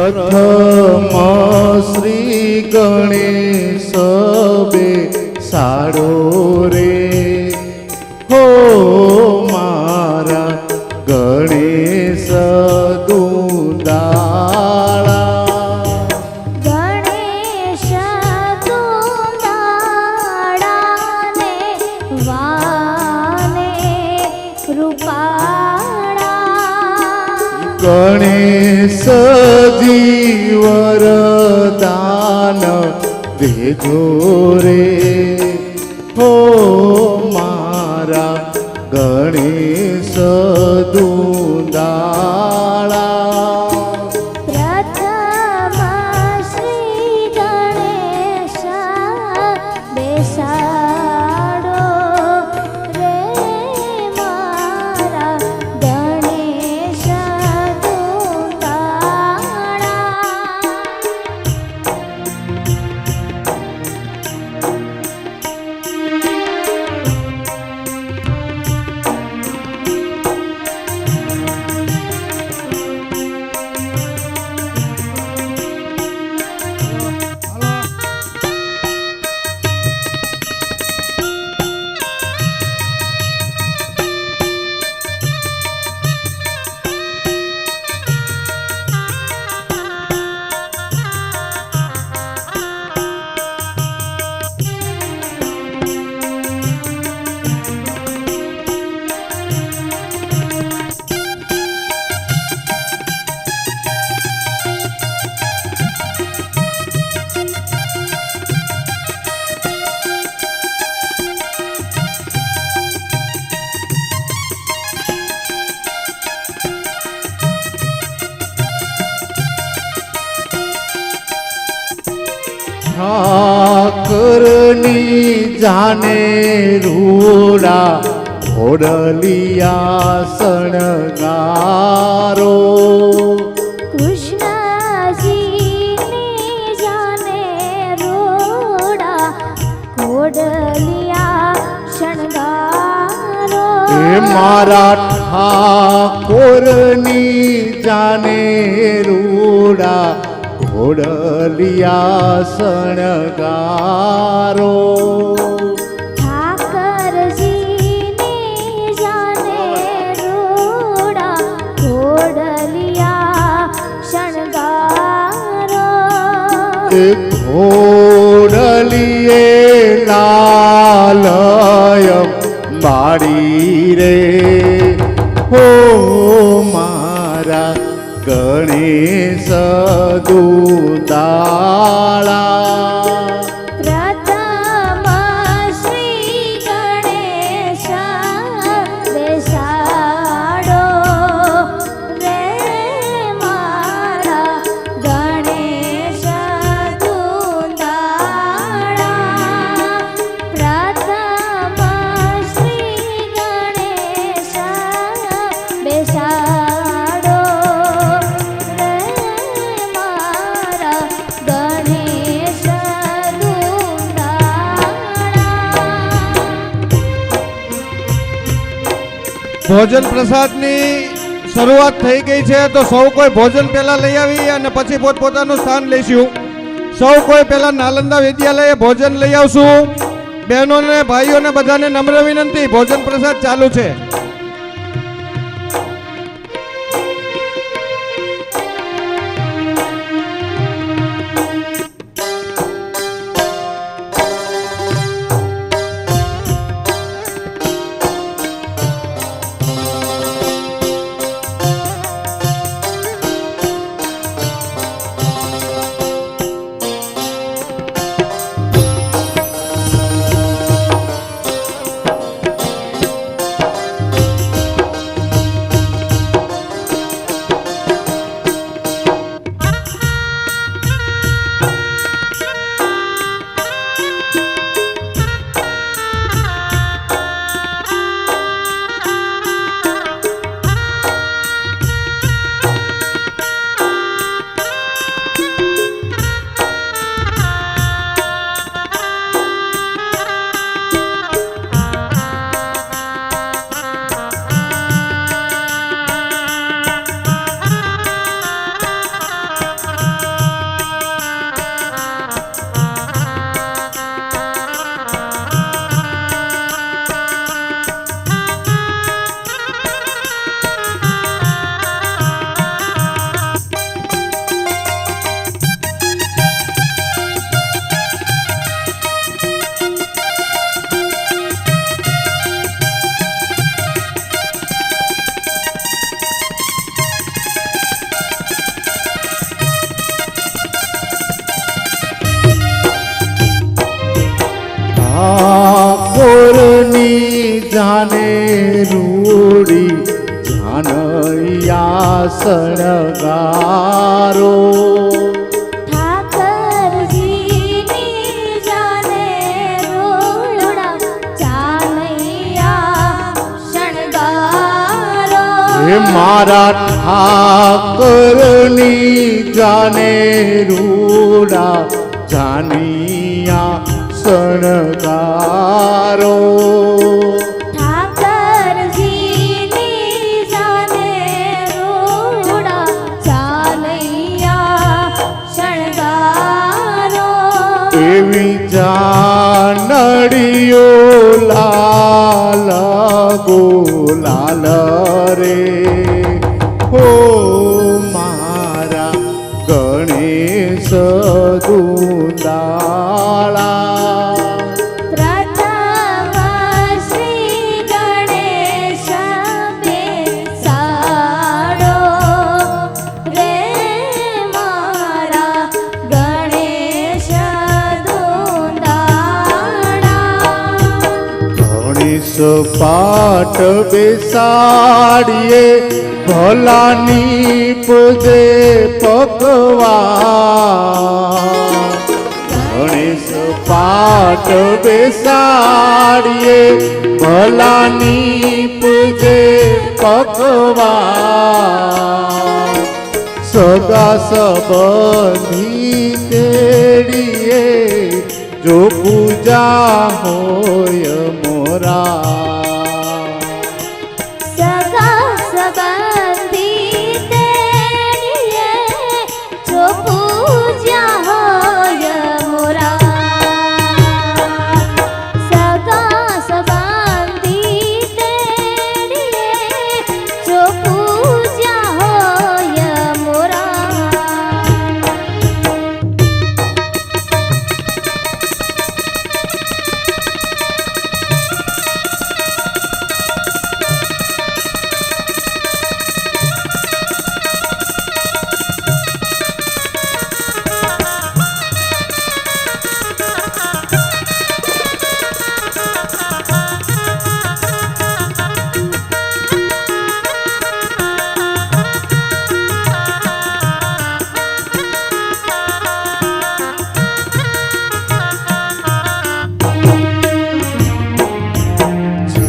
પ્રથમ શ્રી ગણેશ બે સાડો રે હો મારા ગણેશ ગણેશ ગણેશ જીવરદાન દેજો રે હો મારા ગણેશ દુંદાળા ઠાકરની જાને રૂડા ઘોડલિયા શણગારો કૃષ્ણજીને જાને રોડા કોડલિયા ઘોડલિયા શણગારો. ઘોડલીએ લાલય માડી રે. ગણેશ દુદાળા ભોજન પ્રસાદની શરૂઆત થઈ ગઈ છે તો સૌ કોઈ ભોજન પહેલા લઈ આવી અને પછી પોતપોતાનું સ્થાન લઈશું. સૌ કોઈ પહેલા નાલંદા વિદ્યાલયે ભોજન લઈ આવશું. બહેનોને, ભાઈઓને બધાને નમ્ર વિનંતી, ભોજન પ્રસાદ ચાલુ છે. શણગારો. મારા ઠાકરની જાને રૂડા જાનિયા શણગારો. ગોલાલ રે હો મારા ગણેશ દુંદાળા પાઠ બેસાડીએ, ભલાની પૂજે પકવા ગણેશ પાઠ બેસાડીએ, ભલાની પૂજે પકવા સગા સબંધી તેડીએ, જો પૂજા હોય મોરા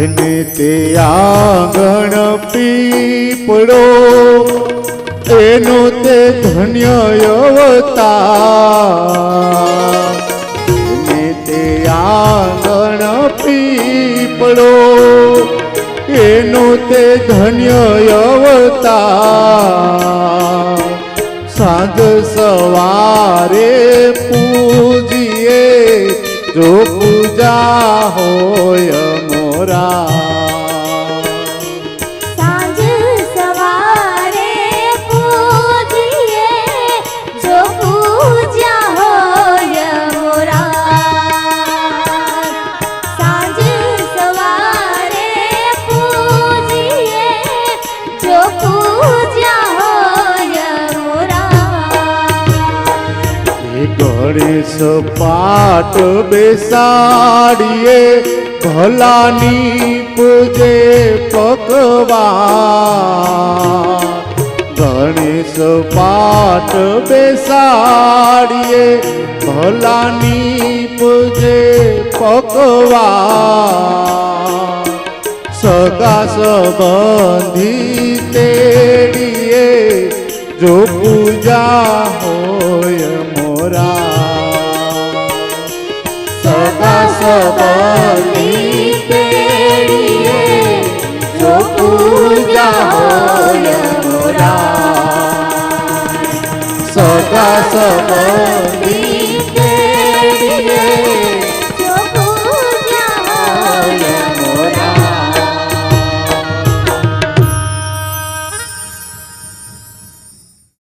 જેને તે આંગણ પીપળો, એનો તે ધન્ય અવતા એને તે આંગણ પીપળો, એનો તે ધન્ય અવતા સાંજ સવારે પૂજીએ, જો પૂજા હોય મોરા. ગણેશ પાઠ બેસાડીએ ભલાની પૂજે પકવા. ગણેશ પાઠ બેસાડીએ, ભલાની પૂજે પકવા. સગા સંબંધી તેડીએ, જો પૂજા હોય મોરા. સગા સંબંધી પૂજા હોય મોરા સગા સંબંધી